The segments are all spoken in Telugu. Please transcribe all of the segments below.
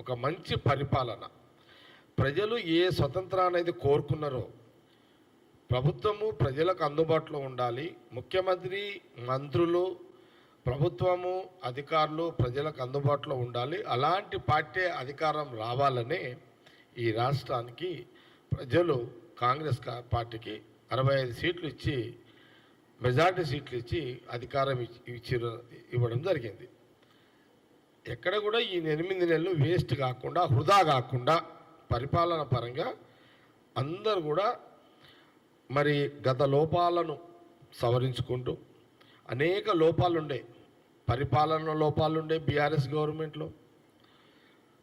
ఒక మంచి పరిపాలన. ప్రజలు ఏ స్వతంత్రాన్ని అయితే కోరుకున్నారో ప్రభుత్వము ప్రజలకు అందుబాటులో ఉండాలి. ముఖ్యమంత్రి మంత్రులు ప్రభుత్వము అధికారులు ప్రజలకు అందుబాటులో ఉండాలి. అలాంటి పార్టీ అధికారం రావాలనే ఈ రాష్ట్రానికి ప్రజలు కాంగ్రెస్ పార్టీకి అరవై ఐదు సీట్లు ఇచ్చి మెజార్టీ సీట్లు ఇచ్చి అధికారం ఇచ్చి ఇచ్చి- ఇవ్వడం జరిగింది. ఎక్కడ కూడా ఈ ఎనిమిది నెలలు వేస్ట్ కాకుండా వృధా కాకుండా పరిపాలన పరంగా అందరూ కూడా మరి గత లోపాలను సవరించుకుంటూ అనేక లోపాలుండే పరిపాలన లోపాలుండే బీఆర్ఎస్ గవర్నమెంట్లో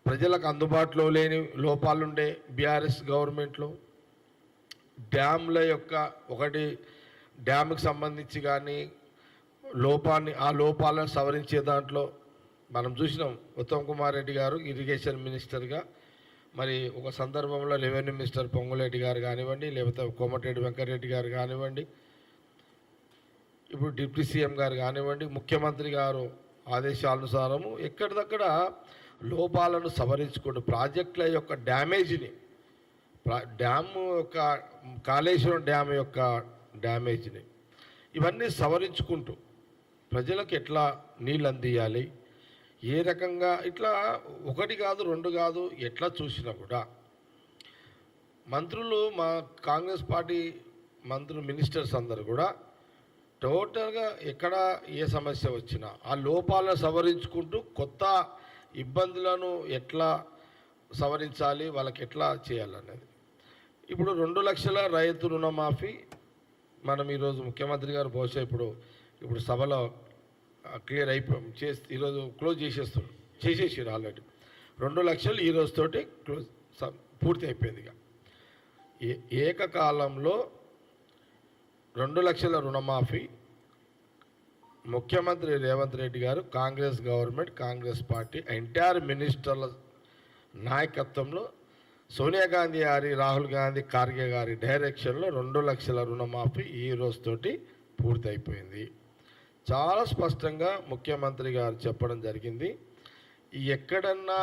ప్రజలకు అందుబాటులో లేని లోపాలుండే బీఆర్ఎస్ గవర్నమెంట్లో డ్యామ్ల యొక్క ఒకటి డ్యామ్కి సంబంధించి కానీ లోపాన్ని ఆ లోపాలను సవరించే దాంట్లో మనం చూసినాం ఉత్తమ్ కుమార్ రెడ్డి గారు ఇరిగేషన్ మినిస్టర్గా. మరి ఒక సందర్భంలో రెవెన్యూ మినిస్టర్ పొంగులేటి గారు కానివ్వండి లేకపోతే కోమటిరెడ్డి వెంకటరెడ్డి గారు కానివ్వండి ఇప్పుడు డిప్యూటీ సీఎం గారు కానివ్వండి ముఖ్యమంత్రి గారు ఆదేశానుసారము ఎక్కడిదక్కడ లోపాలను సవరించుకుంటూ ప్రాజెక్టుల యొక్క డ్యామేజ్ని ప్రా- డ్యామ్ యొక్క కాళేశ్వరం డ్యామ్ యొక్క డ్యామేజ్ని ఇవన్నీ సవరించుకుంటూ ప్రజలకు ఎట్లా నీళ్ళు అందియాలి? ఏ రకంగా ఇట్లా ఒకటి కాదు రెండు కాదు ఎట్లా చూసినా కూడా మంత్రులు మా కాంగ్రెస్ పార్టీ మంత్రులు మినిస్టర్స్ అందరు కూడా టోటల్గా ఎక్కడ ఏ సమస్య వచ్చినా ఆ లోపాలను సవరించుకుంటూ కొత్త ఇబ్బందులను ఎట్లా సవరించాలి వాళ్ళకి ఎట్లా చేయాలనేది. ఇప్పుడు రెండు లక్షల రైతు రుణమాఫీ మనం ఈరోజు ముఖ్యమంత్రి గారు బహుశా ఇప్పుడు ఇప్పుడు సభలో క్లియర్ అయిపో చేసి ఈరోజు క్లోజ్ చేసేస్తున్నారు. చేసేసారు ఆల్రెడీ. రెండు లక్షలు ఈ రోజుతోటి క్లోజ్ పూర్తి అయిపోయింది ఇక. ఏ- ఏకకాలంలో రెండు లక్షల రుణమాఫీ ముఖ్యమంత్రి రేవంత్ రెడ్డి గారు Congress government Congress party entire మినిస్టర్ల నాయకత్వంలో సోనియా గాంధీ గారి రాహుల్ గాంధీ ఖార్గే గారి డైరెక్షన్లో రెండు లక్షల రుణమాఫీ ఈ రోజుతోటి పూర్తయిపోయింది చాలా స్పష్టంగా ముఖ్యమంత్రి గారు చెప్పడం జరిగింది. ఎక్కడన్నా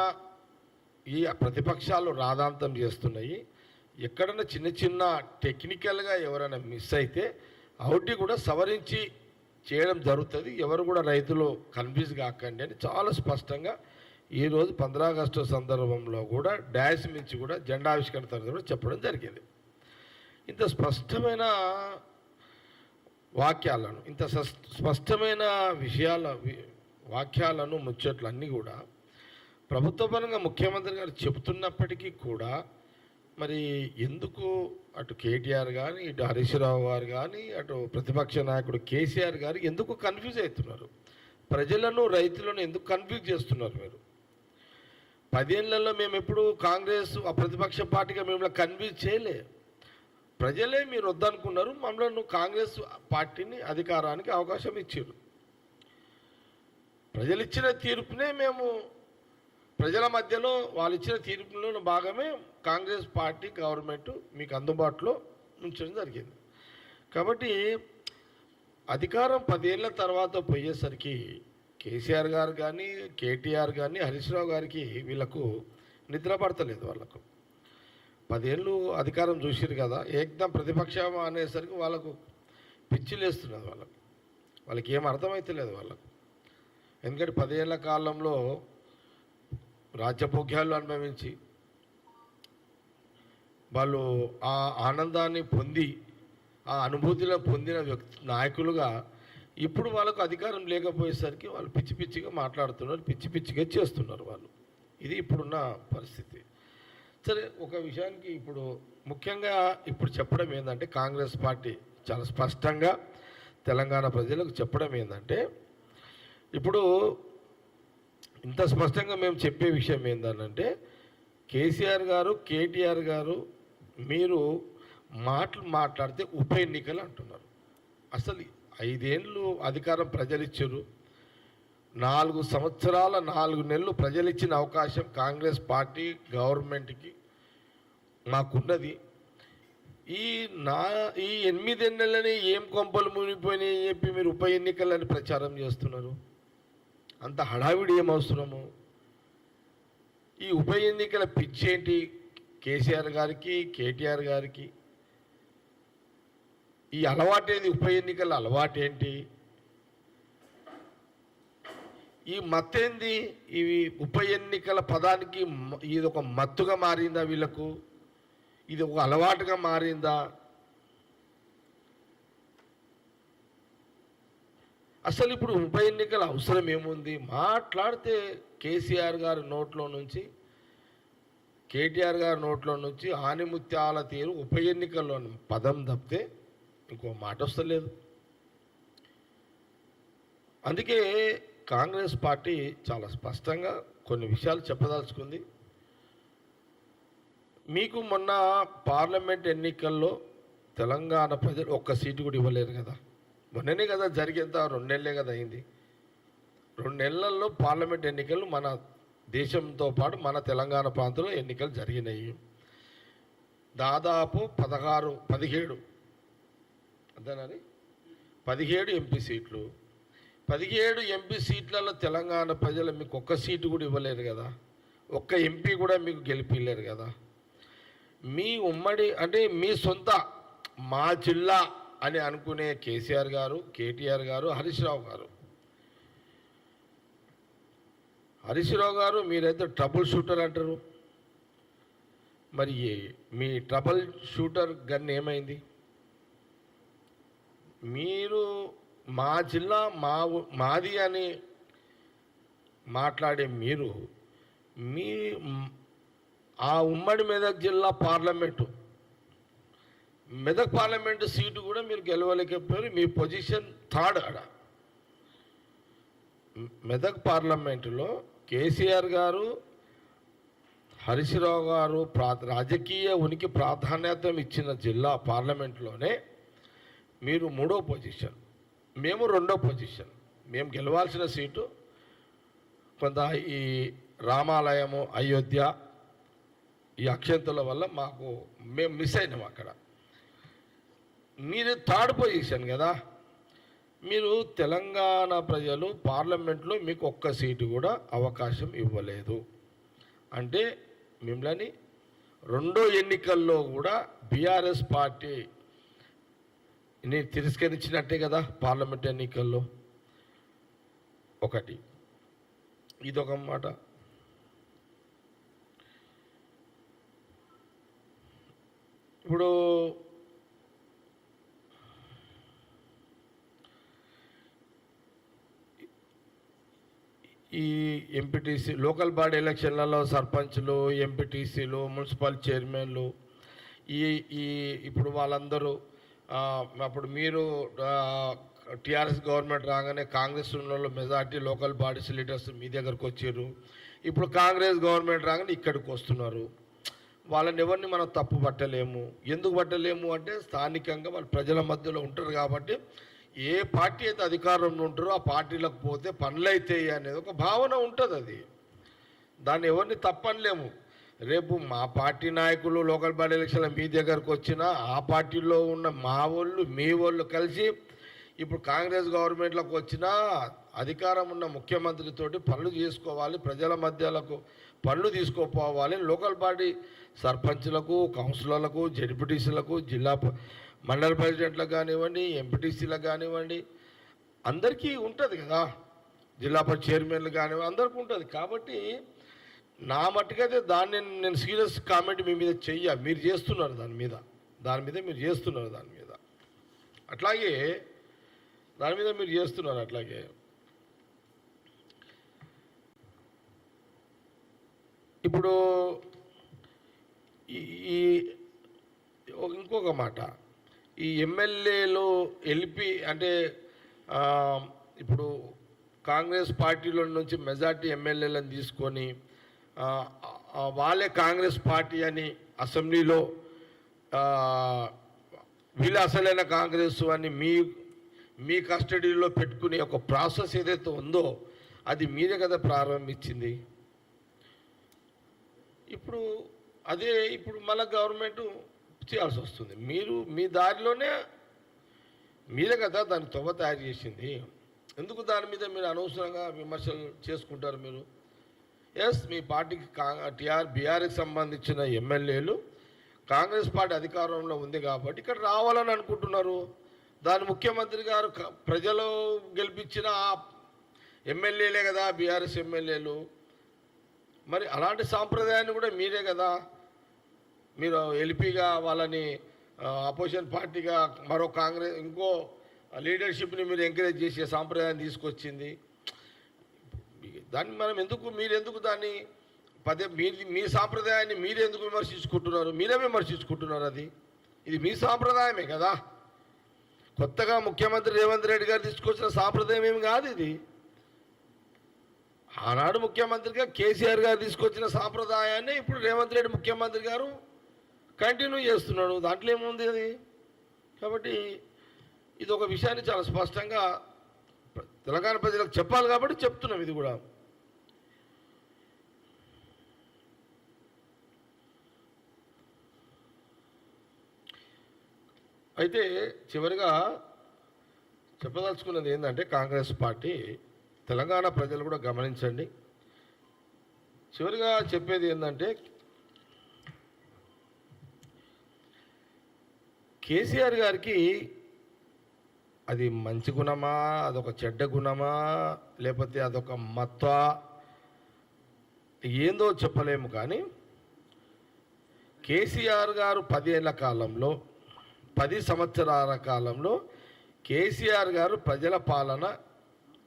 ఈ ప్రతిపక్షాలు రాదాంతం చేస్తున్నాయి. ఎక్కడన్నా చిన్న చిన్న టెక్నికల్గా ఎవరైనా మిస్ అయితే అవుటి కూడా సవరించి చేయడం జరుగుతుంది. ఎవరు కూడా రైతులు కన్ఫ్యూజ్ కాకండి అని చాలా స్పష్టంగా ఈరోజు పంద్రా ఆగస్టు సందర్భంలో కూడా డాష్ మించి కూడా జెండావిష్కరణ తరగతి కూడా చెప్పడం జరిగింది. ఇంత స్పష్టమైన వాక్యాలను ఇంత సస్- స్పష్టమైన విషయాల వాక్యాలను ముచ్చట్లన్నీ కూడా ప్రభుత్వపరంగా ముఖ్యమంత్రి గారు చెబుతున్నప్పటికీ కూడా మరి ఎందుకు అటు కేటీఆర్ కానీ ఇటు హరీష్ రావు గారు కానీ అటు ప్రతిపక్ష నాయకుడు కేసీఆర్ గారు ఎందుకు కన్ఫ్యూజ్ అవుతున్నారు? ప్రజలను రైతులను ఎందుకు కన్ఫ్యూజ్ చేస్తున్నారు మీరు? పదేళ్ళలో మేము ఎప్పుడు కాంగ్రెస్ ఆ ప్రతిపక్ష పార్టీగా మిమ్మల్ని కన్ఫ్యూజ్ చేయలే. ప్రజలే మీరు వద్దనుకున్నారు మమ్మల్ని కాంగ్రెస్ పార్టీని అధికారానికి అవకాశం ఇచ్చారు. ప్రజలు ఇచ్చిన తీర్పునే మేము ప్రజల మధ్యలో వాళ్ళు ఇచ్చిన తీర్పులో భాగమే కాంగ్రెస్ పార్టీ గవర్నమెంట్ మీకు అందుబాటులో ఉంచడం జరిగింది. కాబట్టి అధికారం పదేళ్ళ తర్వాత పోయేసరికి కేసీఆర్ గారు కానీ కేటీఆర్ కానీ హరీష్ రావు గారికి వీళ్ళకు నిద్ర పడతలేదు వాళ్ళకు. పదేళ్ళు అధికారం చూసిరు కదా ఏకదం ప్రతిపక్షం అనేసరికి వాళ్ళకు పిచ్చిలేస్తున్నది వాళ్ళకు. వాళ్ళకి ఏం అర్థమైతలేదు వాళ్ళకు. ఎందుకంటే పదేళ్ళ కాలంలో రాజ్యభోగ్యాలు అనుభవించి వాళ్ళు ఆ ఆనందాన్ని పొంది ఆ అనుభూతిలో పొందిన వ్యక్తి నాయకులుగా ఇప్పుడు వాళ్ళకు అధికారం లేకపోయేసరికి వాళ్ళు పిచ్చి పిచ్చిగా మాట్లాడుతున్నారు పిచ్చి పిచ్చిగా చేస్తున్నారు వాళ్ళు. ఇది ఇప్పుడున్న పరిస్థితి. సరే ఒక విషయానికి ఇప్పుడు ముఖ్యంగా ఇప్పుడు చెప్పడం ఏంటంటే కాంగ్రెస్ పార్టీ చాలా స్పష్టంగా తెలంగాణ ప్రజలకు చెప్పడం ఏంటంటే ఇప్పుడు ఇంత స్పష్టంగా మేము చెప్పే విషయం ఏంటంటే కేసీఆర్ గారు కేటీఆర్ గారు మీరు మాటలు మాట్లాడితే ఉప ఎన్నికలు అంటున్నారు. అసలు ఐదేళ్ళు అధికారం ప్రజలు ఇచ్చారు నాలుగు సంవత్సరాల నాలుగు నెలలు ప్రజలు ఇచ్చిన అవకాశం కాంగ్రెస్ పార్టీ గవర్నమెంట్కి మాకున్నది. ఈ నా ఈ ఎనిమిది నెలలని ఏం కొంపలు మునిగిపోయినాయి అని చెప్పి మీరు ఉప ఎన్నికలని ప్రచారం చేస్తున్నారు? అంత హడావిడి ఏం అవసరము? ఈ ఉప ఎన్నికల పిచ్చేంటి కేసీఆర్ గారికి కేటీఆర్ గారికి ఈ అలవాటేది ఉప ఎన్నికల అలవాటేంటి? ఈ మత్తేంది? ఇవి ఉప ఎన్నికల పదానికి ఇది ఒక మత్తుగా మారిందా వీళ్ళకు? ఇది ఒక అలవాటుగా మారిందా? అసలు ఇప్పుడు ఉప ఎన్నికల అవసరం ఏముంది? మాట్లాడితే కేసీఆర్ గారి నోట్లో నుంచి కేటీఆర్ గారి నోట్లో నుంచి ఆనిముత్యాల తీరు ఉప ఎన్నికల్లో పదం తప్పితే ఇంకో మాట వస్తలేదు అందుకే కాంగ్రెస్ పార్టీ చాలా స్పష్టంగా కొన్ని విషయాలు చెప్పదలుచుకుంది. మీకు మొన్న పార్లమెంట్ ఎన్నికల్లో తెలంగాణ ప్రజలు ఒక్క సీటు కూడా ఇవ్వలేరు కదా. మొన్ననే కదా జరిగేంత రెండు నెలలే కదా అయింది. రెండు నెలల్లో పార్లమెంట్ ఎన్నికలు మన దేశంతో పాటు మన తెలంగాణ ప్రాంతంలో ఎన్నికలు జరిగినాయి. దాదాపు పదహారు పదిహేడు అంతేనని పదిహేడు ఎంపీ సీట్లు. పదిహేడు ఎంపీ సీట్లలో తెలంగాణ ప్రజలు మీకు ఒక్క సీటు కూడా ఇవ్వలేరు కదా. ఒక్క ఎంపీ కూడా మీకు గెలిపిలేరు కదా. మీ ఉమ్మడి అంటే మీ సొంత మా జిల్లా అని అనుకునే కేసీఆర్ గారు కేటీఆర్ గారు హరీష్ రావు గారు. హరీష్ రావు గారు మీరైతే ట్రబుల్ షూటర్ అంటారు. మరి మీ ట్రబుల్ షూటర్ గన్ ఏమైంది? మీరు మా జిల్లా మా మాది అని మాట్లాడే మీరు మీ ఆ ఉమ్మడి మెదక్ జిల్లా పార్లమెంటు మెదక్ పార్లమెంటు సీటు కూడా మీరు గెలవలేకపోయారు మీ పొజిషన్ థర్డ్ ఆడ. మెదక్ పార్లమెంటులో కేసీఆర్ గారు హరీశ్రావు గారు ప్రా రాజకీయ ఉనికి ప్రాధాన్యత ఇచ్చిన జిల్లా పార్లమెంట్లోనే మీరు మూడో పొజిషన్. మేము రెండో పొజిషన్. మేము గెలవాల్సిన సీటు కొంత ఈ రామాలయము అయోధ్య ఈ అక్షంతుల వల్ల మాకు మేము మిస్ అయినాం అక్కడ. మీరు థర్డ్ పొజిషన్ కదా. మీరు తెలంగాణ ప్రజలు పార్లమెంట్లో మీకు ఒక్క సీటు కూడా అవకాశం ఇవ్వలేదు. అంటే మిమ్మల్ని రెండో ఎన్నికల్లో కూడా బీఆర్ఎస్ పార్టీ నేను తిరస్కరించినట్టే కదా పార్లమెంట్ ఎన్నికల్లో. ఒకటి. ఇదొక మాట. ఇప్పుడు ఈ ఎంపీటీసీ లోకల్ బాడీ ఎలక్షన్లలో సర్పంచ్లు ఎంపీటీసీలు మున్సిపల్ చైర్మన్లు ఈ ఈ ఇప్పుడు వాళ్ళందరూ అప్పుడు మీరు టీఆర్ఎస్ గవర్నమెంట్ రాగానే కాంగ్రెస్ ఉన్న మెజార్టీ లోకల్ బాడీస్ లీడర్స్ మీ దగ్గరకు వచ్చారు. ఇప్పుడు కాంగ్రెస్ గవర్నమెంట్ రాగానే ఇక్కడికి వస్తున్నారు. వాళ్ళని ఎవరిని మనం తప్పు పట్టలేము. ఎందుకు పట్టలేము అంటే స్థానికంగా వాళ్ళు ప్రజల మధ్యలో ఉంటారు కాబట్టి ఏ పార్టీ అయితే అధికారంలో ఉంటారో ఆ పార్టీలకు పోతే పనులు అవుతాయి అనేది ఒక భావన ఉంటుంది అది దాన్ని ఎవరిని తప్పనలేము. రేపు మా పార్టీ నాయకులు లోకల్ బాడీ ఎలక్షన్ల మీ దగ్గరకు వచ్చినా ఆ పార్టీలో ఉన్న మా వాళ్ళు మీ వాళ్ళు కలిసి ఇప్పుడు కాంగ్రెస్ గవర్నమెంట్లోకి వచ్చినా అధికారం ఉన్న ముఖ్యమంత్రితోటి పనులు చేసుకోవాలి ప్రజల మధ్యలకు పనులు తీసుకోపోవాలి. లోకల్ బాడీ సర్పంచ్లకు కౌన్సిలర్లకు జడ్పీటీసీలకు జిల్లా మండల ప్రెసిడెంట్లకు కానివ్వండి ఎంపీటీసీలకు కానివ్వండి అందరికీ ఉంటుంది కదా. జిల్లా పరిషత్ చైర్మన్లు కానివ్వండి అందరికీ ఉంటుంది. కాబట్టి నా మట్టుకైతే దాన్ని నేను- సీరియస్ కామెంట్ మీ మీద చెయ్య. మీరు చేస్తున్నారు దాని మీద. దాని మీద మీరు చేస్తున్నారు దాని మీద. అట్లాగే దాని మీద మీరు చేస్తున్నారు అట్లాగే. ఇప్పుడు ఈ ఈ- ఇంకొక మాట. ఈ ఎమ్మెల్యేలు ఎల్పి అంటే ఇప్పుడు కాంగ్రెస్ పార్టీలో నుంచి మెజార్టీ ఎమ్మెల్యేలను తీసుకొని వాళ్ళే కాంగ్రెస్ పార్టీ అని అసెంబ్లీలో వీళ్ళు అసలైన కాంగ్రెస్ అని మీ మీ కస్టడీలో పెట్టుకునే ఒక ప్రాసెస్ ఏదైతే ఉందో అది మీరే కదా ప్రారంభించింది. ఇప్పుడు అదే ఇప్పుడు మళ్ళీ గవర్నమెంట్ చేయాల్సి వస్తుంది. మీరు మీ దారిలోనే మీరే కదా దాన్ని తొవ్వ తయారు చేసింది. ఎందుకు దాని మీద మీరు అనవసరంగా విమర్శలు చేసుకుంటారు మీరు? ఎస్ మీ పార్టీకి టిఆర్ బీఆర్కి సంబంధించిన ఎమ్మెల్యేలు కాంగ్రెస్ పార్టీ అధికారంలో ఉంది కాబట్టి ఇక్కడ రావాలని అనుకుంటున్నారు. దాని ముఖ్యమంత్రి గారు క- ప్రజలు గెలిపించిన ఎమ్మెల్యేలే కదా బీఆర్ఎస్ ఎమ్మెల్యేలు. మరి అలాంటి సాంప్రదాయాన్ని కూడా మీరే కదా మీరు ఎల్పీగా వాళ్ళని అపోజిషన్ పార్టీగా మరో కాంగ్రెస్ ఇంకో లీడర్షిప్ని మీరు ఎంకరేజ్ చేసే సాంప్రదాయాన్ని తీసుకొచ్చింది. దాన్ని మనం ఎందుకు మీరెందుకు దాన్ని పదే మీ మీ సాంప్రదాయాన్ని మీరెందుకు విమర్శించుకుంటున్నారు? మీరే విమర్శించుకుంటున్నారు అది? ఇది మీ సాంప్రదాయమే కదా? కొత్తగా ముఖ్యమంత్రి రేవంత్ రెడ్డి గారు తీసుకొచ్చిన సాంప్రదాయం ఏమి కాదు ఇది. ఆనాడు ముఖ్యమంత్రిగా కేసీఆర్ గారు తీసుకొచ్చిన సాంప్రదాయాన్ని ఇప్పుడు రేవంత్ రెడ్డి ముఖ్యమంత్రి గారు కంటిన్యూ చేస్తున్నాడు. దాంట్లో ఏముంది అది? కాబట్టి ఇది ఒక విషయాన్ని చాలా స్పష్టంగా తెలంగాణ ప్రజలకు చెప్పాలి కాబట్టి చెప్తున్నాం ఇది కూడా. అయితే చివరిగా చెప్పదలుచుకున్నది ఏంటంటే కాంగ్రెస్ పార్టీ తెలంగాణ ప్రజలు కూడా గమనించండి. చివరిగా చెప్పేది ఏంటంటే కేసీఆర్ గారికి అది మంచి గుణమా అదొక చెడ్డ గుణమా లేకపోతే అదొక మత్వ ఏందో చెప్పలేము. కానీ కేసీఆర్ గారు పదేళ్ళ కాలంలో పది సంవత్సరాల కాలంలో కేసీఆర్ గారు ప్రజల పాలన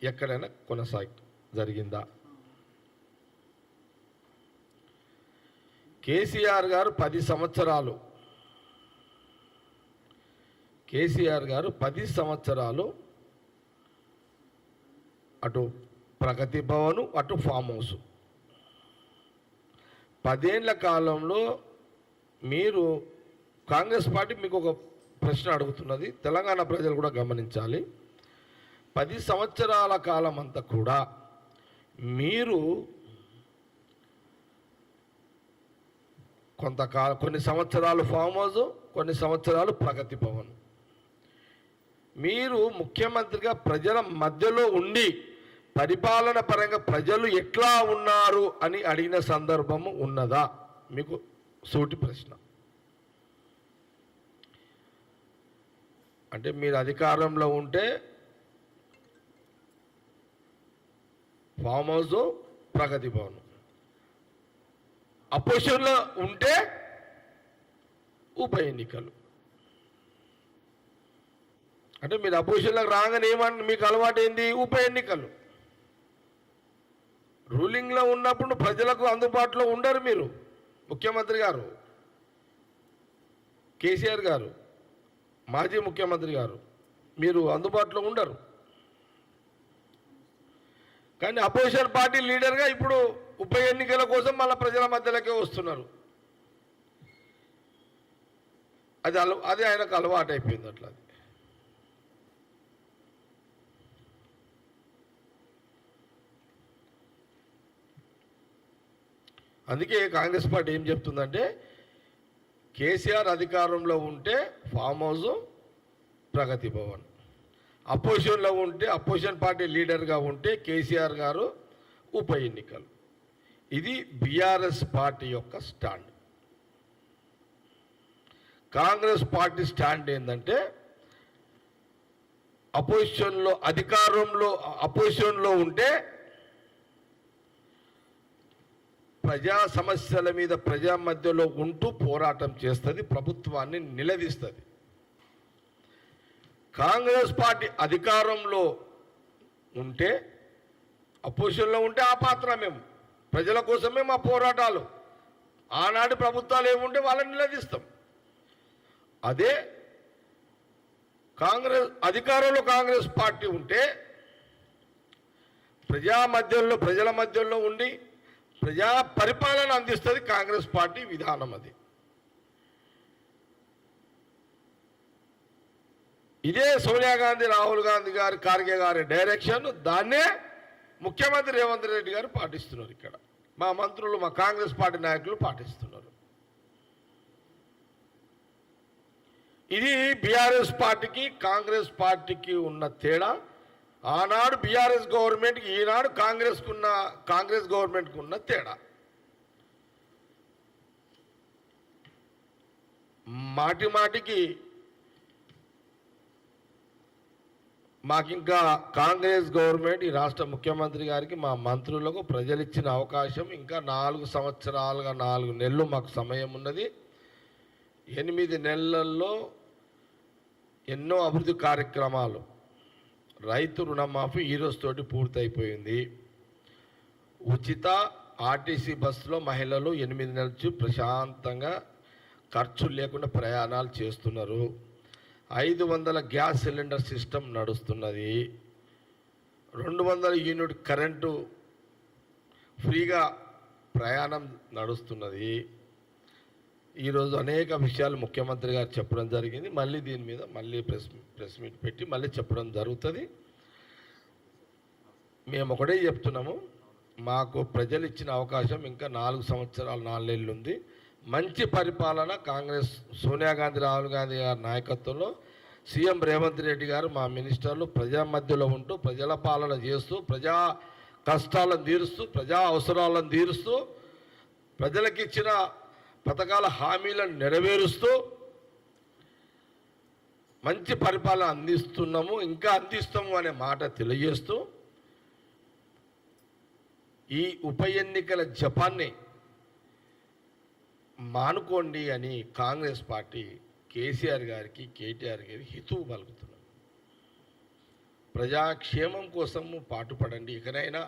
ఎక్కడైనా కొనసాగి జరిగిందా? కేసీఆర్ గారు పది సంవత్సరాలు కేసీఆర్ గారు పది సంవత్సరాలు అటు ప్రగతి భవను అటు ఫామ్ హౌస్. పదేళ్ళ కాలంలో మీరు కాంగ్రెస్ పార్టీ మీకు ఒక ప్రశ్న అడుగుతున్నది. తెలంగాణ ప్రజలు కూడా గమనించాలి. పది సంవత్సరాల కాలం అంతా కూడా మీరు కొంతకాల కొన్ని సంవత్సరాలు ఫామ్ హౌస్ కొన్ని సంవత్సరాలు ప్రగతి భవన్. మీరు ముఖ్యమంత్రిగా ప్రజల మధ్యలో ఉండి పరిపాలన పరంగా ప్రజలు ఎట్లా ఉన్నారు అని అడిగిన సందర్భము ఉన్నదా? మీకు సూటి ప్రశ్న. అంటే మీరు అధికారంలో ఉంటే ఫామ్ హౌస్ ప్రగతి భవన్. అపోజిషన్లో ఉంటే ఉప ఎన్నికలు. అంటే మీరు అపోజిషన్లోకి రాగానే ఏమని మీకు అలవాటు ఏంది ఉప ఎన్నికలు. రూలింగ్లో ఉన్నప్పుడు ప్రజలకు అందుబాటులో ఉండరు మీరు. ముఖ్యమంత్రి గారు కేసీఆర్ గారు. మాజీ ముఖ్యమంత్రి గారు మీరు అందుబాటులో ఉండరు. కానీ అపోజిషన్ పార్టీ లీడర్గా ఇప్పుడు ఉప ఎన్నికల కోసం మళ్ళీ ప్రజల మధ్యలోకే వస్తున్నారు. అది అల అది ఆయనకు అలవాటు అయిపోయింది అట్లా. అందుకే కాంగ్రెస్ పార్టీ ఏం చెప్తుందంటే కేసీఆర్ అధికారంలో ఉంటే ఫామ్ హౌస్ ప్రగతి భవన్. అపోజిషన్లో ఉంటే అపోజిషన్ పార్టీ లీడర్గా ఉంటే కేసీఆర్ గారు ఉప ఎన్నికలు. ఇది బీఆర్ఎస్ పార్టీ యొక్క స్టాండ్. కాంగ్రెస్ పార్టీ స్టాండ్ ఏంటంటే అపోజిషన్లో అధికారంలో అపోజిషన్లో ఉంటే ప్రజా సమస్యల మీద ప్రజా మధ్యలో ఉంటూ పోరాటం చేస్తుంది ప్రభుత్వాన్ని నిలదీస్తుంది. కాంగ్రెస్ పార్టీ అధికారంలో ఉంటే అపోజిషన్లో ఉంటే ఆ పాత్ర మేము. ప్రజల కోసమే మా పోరాటాలు. ఆనాటి ప్రభుత్వాలు ఏముంటే వాళ్ళని నిలదీస్తాం. అదే కాంగ్రెస్ అధికారంలో కాంగ్రెస్ పార్టీ ఉంటే ప్రజా మధ్యలో ప్రజల మధ్యలో ఉండి ప్రజా పరిపాలన అందిస్తుంది కాంగ్రెస్ పార్టీ విధానం అది. ఇదే సోనియా గాంధీ రాహుల్ గాంధీ గారి ఖార్గే గారి డైరెక్షన్ దాన్నే ముఖ్యమంత్రి రేవంత్ రెడ్డి గారు పాటిస్తున్నారు ఇక్కడ. మా మంత్రులు మా కాంగ్రెస్ పార్టీ నాయకులు పాటిస్తున్నారు. ఇది బీఆర్ఎస్ పార్టీకి కాంగ్రెస్ పార్టీకి ఉన్న తేడా. ఆనాడు బీఆర్ఎస్ గవర్నమెంట్కి ఈనాడు కాంగ్రెస్కున్న కాంగ్రెస్ గవర్నమెంట్కి ఉన్న తేడా. మాటి మాటికి మాకింకా కాంగ్రెస్ గవర్నమెంట్ ఈ రాష్ట్ర ముఖ్యమంత్రి గారికి మా మంత్రులకు ప్రజలు ఇచ్చిన అవకాశం ఇంకా నాలుగు సంవత్సరాలుగా నాలుగు నెలలు మాకు సమయం ఉన్నది. ఎనిమిది నెలల్లో ఎన్నో అభివృద్ధి కార్యక్రమాలు రైతు రుణమాఫీ ఈ రోజుతోటి పూర్తయిపోయింది. ఉచిత ఆర్టీసీ బస్సులో మహిళలు ఎనిమిది నెలలు ప్రశాంతంగా ఖర్చులు లేకుండా ప్రయాణాలు చేస్తున్నారు. ఐదు వందల గ్యాస్ సిలిండర్ సిస్టమ్ నడుస్తున్నది. రెండు వందల యూనిట్ కరెంటు ఫ్రీగా ప్రయాణం నడుస్తున్నది. ఈరోజు అనేక విషయాలు ముఖ్యమంత్రి గారు చెప్పడం జరిగింది. మళ్ళీ దీని మీద మళ్ళీ ప్రెస్ ప్రెస్ మీట్ పెట్టి మళ్ళీ చెప్పడం జరుగుతుంది. మేము ఒకటే చెప్తున్నాము. మాకు ప్రజలు ఇచ్చిన అవకాశం ఇంకా నాలుగు సంవత్సరాలు నాలుగేళ్ళు ఉంది. మంచి పరిపాలన కాంగ్రెస్ సోనియా గాంధీ రాహుల్ గాంధీ గారి నాయకత్వంలో సీఎం రేవంత్ రెడ్డి గారు మా మినిస్టర్లు ప్రజా మధ్యలో ఉంటూ ప్రజల పాలన చేస్తూ ప్రజా కష్టాలను తీరుస్తూ ప్రజా అవసరాలను తీరుస్తూ ప్రజలకు ఇచ్చిన పథకాల హామీలను నెరవేరుస్తూ మంచి పరిపాలన అందిస్తున్నాము ఇంకా అందిస్తాము అనే మాట తెలియజేస్తూ ఈ ఉప ఎన్నికల జపాన్ని మానుకోండి అని కాంగ్రెస్ పార్టీ కేసీఆర్ గారికి కేటీఆర్ గారికి హితువు పలుకుతున్నాం ప్రజాక్షేమం కోసము పాటుపడండి. ఇకనైనా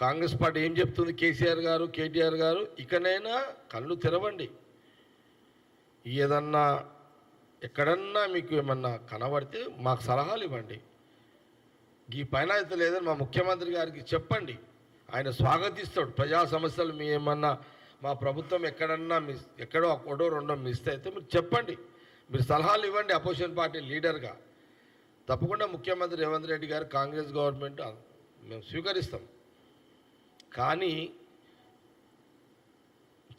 కాంగ్రెస్ పార్టీ ఏం చెప్తుంది? కేసీఆర్ గారు కేటీఆర్ గారు ఇకనైనా కళ్ళు తెరవండి. ఏదన్నా ఎక్కడన్నా మీకు ఏమన్నా కనబడితే మాకు సలహాలు ఇవ్వండి. ఈ పైన అయితే లేదని మా ముఖ్యమంత్రి గారికి చెప్పండి. ఆయన స్వాగతిస్తాడు. ప్రజా సమస్యలు మీ ఏమన్నా మా ప్రభుత్వం ఎక్కడన్నా మిస్ ఎక్కడో ఒకటో రెండో మిస్ అయితే మీరు చెప్పండి. మీరు సలహాలు ఇవ్వండి అపోజిషన్ పార్టీ లీడర్గా. తప్పకుండా ముఖ్యమంత్రి రేవంత్ రెడ్డి గారు కాంగ్రెస్ గవర్నమెంట్ మేము స్వీకరిస్తాం. కానీ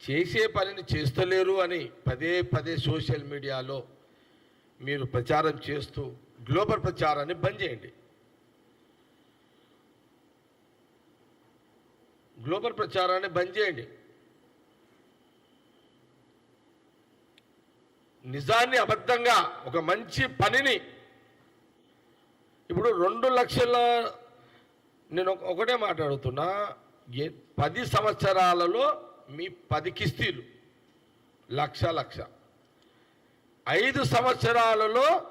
చేసే పనిని చేస్తలేరు అని పదే పదే సోషల్ మీడియాలో మీరు ప్రచారం చేస్తూ గ్లోబల్ ప్రచారాన్ని బంద్ చేయండి. గ్లోబల్ ప్రచారాన్ని బంద్ చేయండి. నిజాన్ని అబద్ధంగా ఒక మంచి పనిని ఇప్పుడు రెండు లక్షల నేను ఒక- ఒకటే మాట్లాడుతున్నా. పది సంవత్సరాలలో మీ పది కిస్తీలు. లక్ష లక్ష. ఐదు సంవత్సరాలలో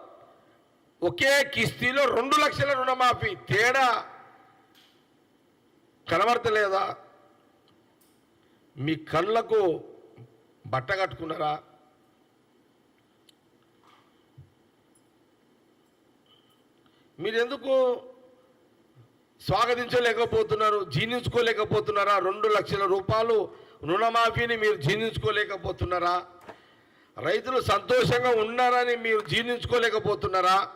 ఒకే కిస్తీలో రెండు లక్షల రుణమాఫీ. తేడా కనబడతలేదా? మీ కళ్ళకు బట్ట కట్టుకున్నారా? మీరెందుకు స్వాగతించలేకపోతున్నారు జీర్ణించుకోలేకపోతున్నారా? రెండు లక్షల రూపాయలు రుణమాఫీని మీరు జీర్ణించుకోలేకపోతున్నారా? రైతులు సంతోషంగా ఉన్నారని మీరు జీర్ణించుకోలేకపోతున్నారా?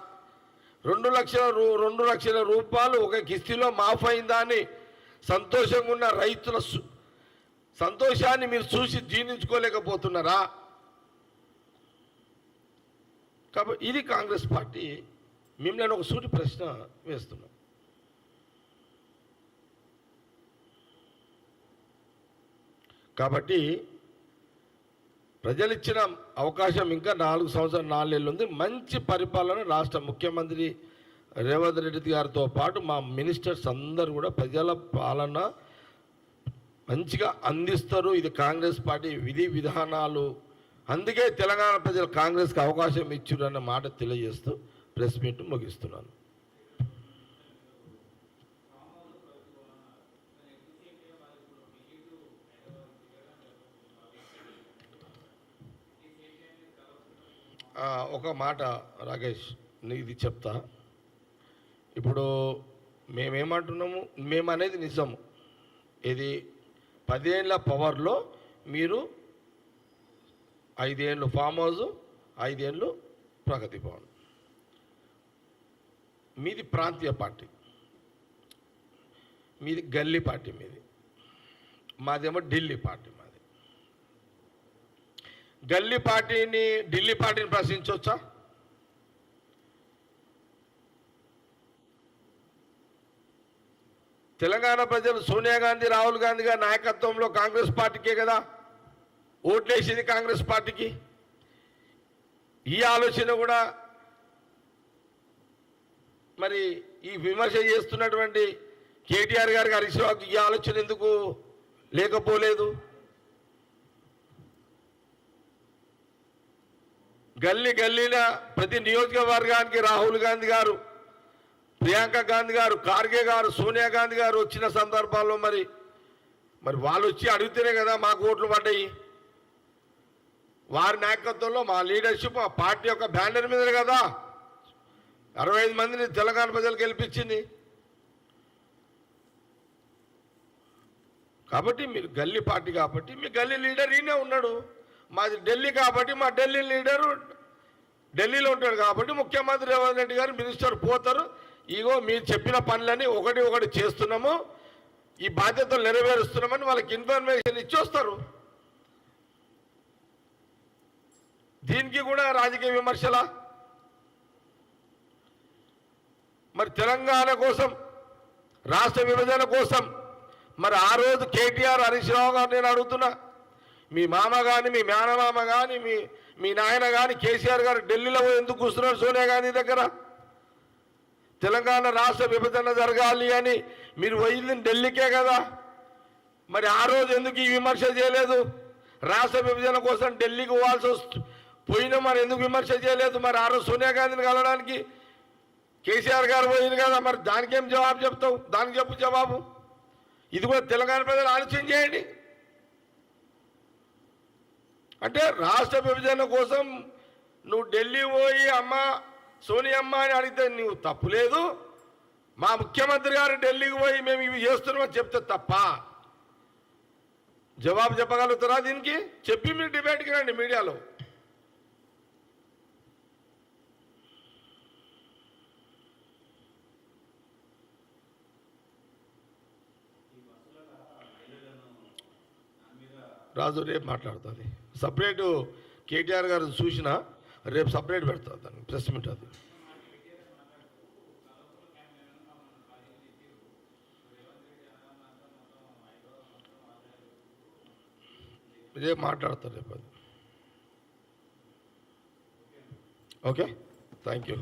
రెండు లక్షల రూ రెండు లక్షల రూపాయలు ఒక కిస్తీలో మాఫ్ అయిందా అని సంతోషంగా ఉన్న రైతుల సు- సంతోషాన్ని మీరు చూసి జీర్ణించుకోలేకపోతున్నారా? కాబట్టి ఇది కాంగ్రెస్ పార్టీ. మిమ్మల్ని ఒక సూటి ప్రశ్న వేస్తున్నాం. కాబట్టి ప్రజలు ఇచ్చిన అవకాశం ఇంకా నాలుగు సంవత్సరాలు నాలుగేళ్ళు ఉంది. మంచి పరిపాలన రాష్ట్ర ముఖ్యమంత్రి రేవంత్ రెడ్డి గారితో పాటు మా మినిస్టర్స్ అందరూ కూడా ప్రజల పాలన మంచిగా అందిస్తారు. ఇది కాంగ్రెస్ పార్టీ విధి విధానాలు. అందుకే తెలంగాణ ప్రజలు కాంగ్రెస్కి అవకాశం ఇచ్చారన్న మాట తెలియజేస్తూ ప్రెస్ మీట్ ముగిస్తున్నాను ఆ, ఒక మాట రాకేష్ నీది చెప్తా. ఇప్పుడు మేమేమంటున్నాము? మేము అనేది నిజము. ఇది పదేళ్ళ పవర్లో మీరు ఐదేళ్ళు ఫామ్ హౌస్ ఐదేళ్ళు ప్రగతి భవన్. మీది ప్రాంతీయ పార్టీ. మీది గల్లీ పార్టీ మీది. మాదేమో ఢిల్లీ పార్టీ మాది. గల్లీ పార్టీని ఢిల్లీ పార్టీని ప్రశ్నించవచ్చా తెలంగాణ ప్రజలు సోనియా గాంధీ రాహుల్ గాంధీ గారి నాయకత్వంలో కాంగ్రెస్ పార్టీకే కదా? ఓట్లేసింది కాంగ్రెస్ పార్టీకి? ఈ ఆలోచన కూడా మరి ఈ విమర్శ చేస్తున్నటువంటి కేటీఆర్ గారికి హరీష్ రావుకి ఈ ఆలోచన ఎందుకు లేకపోలేదు? గల్లీ గల్లీన ప్రతి నియోజకవర్గానికి రాహుల్ గాంధీ గారు ప్రియాంక గాంధీ గారు ఖార్గే గారు సోనియా గాంధీ గారు వచ్చిన సందర్భాల్లో మరి మరి వాళ్ళు వచ్చి అడిగితేనే కదా మాకు ఓట్లు పడ్డాయి. వారి నాయకత్వంలో మా లీడర్షిప్ మా పార్టీ యొక్క బ్యానర్ మీద కదా. అరవై ఐదు మందిని తెలంగాణ ప్రజలు గెలిపించింది. కాబట్టి మీరు గల్లీ పార్టీ కాబట్టి మీ గల్లీ లీడర్ ఈయనే ఉన్నాడు. మాది ఢిల్లీ కాబట్టి మా ఢిల్లీ లీడరు ఢిల్లీలో ఉంటాడు కాబట్టి ముఖ్యమంత్రి రేవంత్ రెడ్డి గారు మినిస్టర్ పోతారు. ఇగో మీరు చెప్పిన పనులని ఒకటి ఒకటి చేస్తున్నాము. ఈ బాధ్యతలు నెరవేరుస్తున్నామని వాళ్ళకి ఇన్ఫర్మేషన్ ఇచ్చి వస్తారు. దీనికి కూడా రాజకీయ విమర్శలా? మరి తెలంగాణ కోసం రాష్ట్ర విభజన కోసం మరి ఆ రోజు కేటీఆర్ హరీష్ రావు గారు నేను అడుగుతున్నా. మీ మామ కానీ మీ మేనమామ కానీ మీ మీ నాయన కానీ కేసీఆర్ గారు ఢిల్లీలో ఎందుకు కూర్చున్నారు సోనియా గాంధీ దగ్గర? తెలంగాణ రాష్ట్ర విభజన జరగాలి అని మీరు పోయింది ఢిల్లీకే కదా. మరి ఆ రోజు ఎందుకు ఈ విమర్శ చేయలేదు? రాష్ట్ర విభజన కోసం ఢిల్లీకి పోవాల్సి వస్తు పోయినా మరి ఎందుకు విమర్శ చేయలేదు? మరి ఆ రోజు సోనియా గాంధీని కలవడానికి కేసీఆర్ గారు పోయింది కదా మరి దానికేం జవాబు చెప్తావు? దానికి చెప్పు జవాబు. ఇది కూడా తెలంగాణ ప్రజలు ఆలోచన చేయండి. అంటే రాష్ట్ర విభజన కోసం నువ్వు ఢిల్లీ పోయి అమ్మ సోనియమ్మ అని అడిగితే నువ్వు తప్పు లేదు. మా ముఖ్యమంత్రి గారు ఢిల్లీకి పోయి మేము ఇవి చేస్తున్నామని చెప్తే తప్ప. జవాబు చెప్పగలుగుతారా దీనికి? చెప్పి మీరు డిబేట్కి రండి మీడియాలో. రాజు రేపు మాట్లాడుతుంది. సపరేట్ కేటీఆర్ గారు చూసిన రేపు సపరేట్ పెడతా దాన్ని ప్రెస్ మీట్ అది. రేపు మాట్లాడతారు రేపు అది. ఓకే? Thank you